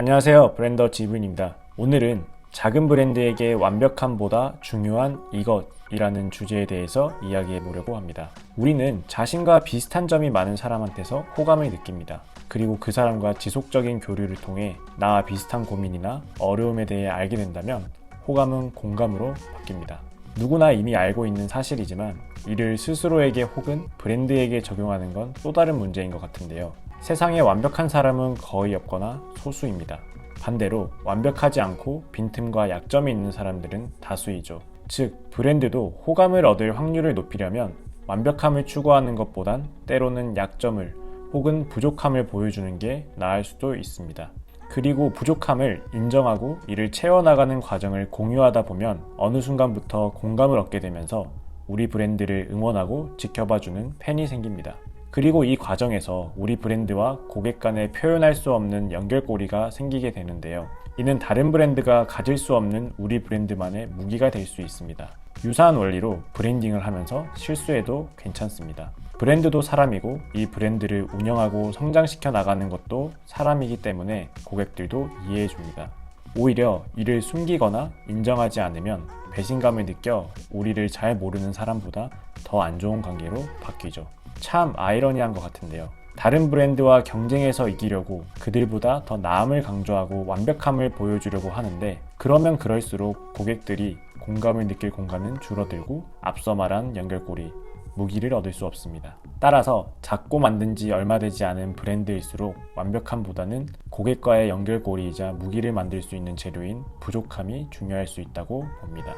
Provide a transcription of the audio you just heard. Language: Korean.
안녕하세요. 브랜더 지브입니다. 오늘은 작은 브랜드에게 완벽함보다 중요한 이것이라는 주제에 대해서 이야기해 보려고 합니다. 우리는 자신과 비슷한 점이 많은 사람한테서 호감을 느낍니다. 그리고 그 사람과 지속적인 교류를 통해 나와 비슷한 고민이나 어려움에 대해 알게 된다면 호감은 공감으로 바뀝니다. 누구나 이미 알고 있는 사실이지만 이를 스스로에게 혹은 브랜드에게 적용하는 건 또 다른 문제인 것 같은데요. 세상에 완벽한 사람은 거의 없거나 소수입니다. 반대로 완벽하지 않고 빈틈과 약점이 있는 사람들은 다수이죠. 즉, 브랜드도 호감을 얻을 확률을 높이려면 완벽함을 추구하는 것보단 때로는 약점을 혹은 부족함을 보여주는 게 나을 수도 있습니다. 그리고 부족함을 인정하고 이를 채워나가는 과정을 공유하다 보면 어느 순간부터 공감을 얻게 되면서 우리 브랜드를 응원하고 지켜봐주는 팬이 생깁니다. 그리고 이 과정에서 우리 브랜드와 고객 간에 표현할 수 없는 연결고리가 생기게 되는데요. 이는 다른 브랜드가 가질 수 없는 우리 브랜드만의 무기가 될 수 있습니다. 유사한 원리로 브랜딩을 하면서 실수해도 괜찮습니다. 브랜드도 사람이고 이 브랜드를 운영하고 성장시켜 나가는 것도 사람이기 때문에 고객들도 이해해 줍니다. 오히려 이를 숨기거나 인정하지 않으면 배신감을 느껴 우리를 잘 모르는 사람보다 더 안 좋은 관계로 바뀌죠. 참 아이러니한 것 같은데요. 다른 브랜드와 경쟁해서 이기려고 그들보다 더 나음을 강조하고 완벽함을 보여주려고 하는데 그러면 그럴수록 고객들이 공감을 느낄 공간은 줄어들고 앞서 말한 연결고리, 무기를 얻을 수 없습니다. 따라서 작고 만든 지 얼마 되지 않은 브랜드일수록 완벽함보다는 고객과의 연결고리이자 무기를 만들 수 있는 재료인 부족함이 중요할 수 있다고 봅니다.